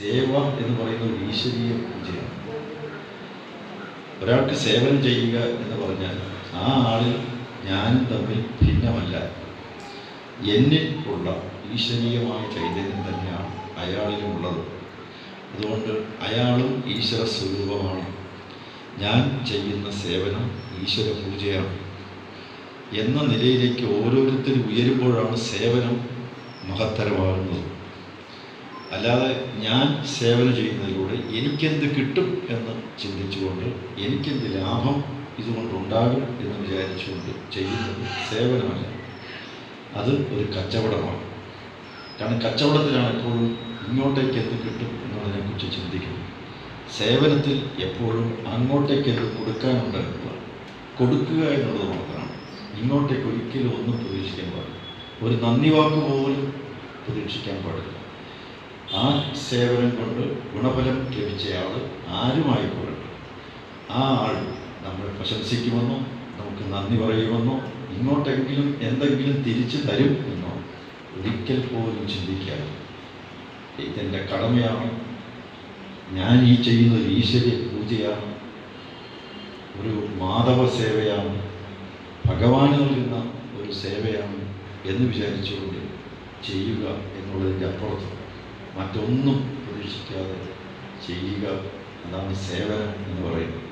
സേവ എന്ന് പറയുന്ന ഒരു ഈശ്വരീയ പൂജയാണ്. ഒരാൾക്ക് സേവനം ചെയ്യുക എന്ന് പറഞ്ഞാൽ ആ ആളിൽ ഞാനും തമ്മിൽ ഭിന്നമല്ല. എന്നിൽ ഉള്ള ഈശ്വരീയമായ ചൈതന്യം തന്നെയാണ് അയാളിലും ഉള്ളത് അതുകൊണ്ട് അയാളും ഈശ്വര സ്വരൂപമാണ്. ഞാൻ ചെയ്യുന്ന സേവനം ഈശ്വര പൂജയാണ്. എന്ന നിലയിലേക്ക് ഓരോരുത്തരും ഉയരുമ്പോഴാണ് സേവനം മഹത്തരമാകുന്നത്. അല്ലാതെ ഞാൻ സേവനം ചെയ്യുന്നതിലൂടെ എനിക്കെന്ത് കിട്ടും എന്ന് ചിന്തിച്ചുകൊണ്ട് എനിക്കെന്ത് ലാഭം ഇതുകൊണ്ടുണ്ടാകും എന്ന് വിചാരിച്ചുകൊണ്ട് ചെയ്യുന്നത് സേവനമല്ല. അത് ഒരു കച്ചവടമാണ്. കാരണം കച്ചവടത്തിലാണ് എപ്പോഴും ഇങ്ങോട്ടേക്ക് എന്ത് കിട്ടും എന്നുള്ളതിനെക്കുറിച്ച് ചിന്തിക്കുന്നത്. സേവനത്തിൽ എപ്പോഴും അങ്ങോട്ടേക്ക് എന്ത് കൊടുക്കാനുണ്ട് എന്നുള്ളതാണ് കൊടുക്കുക എന്നുള്ളത് മാത്രമാണ് ഇങ്ങോട്ടേക്ക് ഒരിക്കലും ഒന്നും പ്രതീക്ഷിക്കാൻ പാടില്ല. ഒരു നന്ദി വാക്ക് പോലും പ്രതീക്ഷിക്കാൻ പാടില്ല. ആ സേവനം കൊണ്ട് ഗുണഫലം ലഭിച്ചയാൾ ആരുമായിക്കൊള്ളട്ടെ ആ ആൾ നമ്മൾ പ്രശംസിക്കുമെന്നോ നമുക്ക് നന്ദി പറയുമെന്നോ ഇങ്ങോട്ടെങ്കിലും എന്തെങ്കിലും തിരിച്ചു തരും എന്നോ ഒരിക്കൽ പോലും ചിന്തിക്കാതെ. ഇതെന്റെ കടമയാണ്. ഞാൻ ഈ ചെയ്യുന്ന ഒരു ഈശ്വര്യ പൂജയാണ്. ഒരു മാധവ സേവയാണ്. ഭഗവാന് നൽകുന്ന ഒരു സേവയാണ് എന്ന് വിചാരിച്ചുകൊണ്ട് ചെയ്യുക എന്നുള്ളതിന്റെ അപ്പുറത്ത് മറ്റൊന്നും പ്രതീക്ഷിക്കാതെ ചെയ്യുക അതാണ് സേവനം എന്ന് പറയുന്നത്.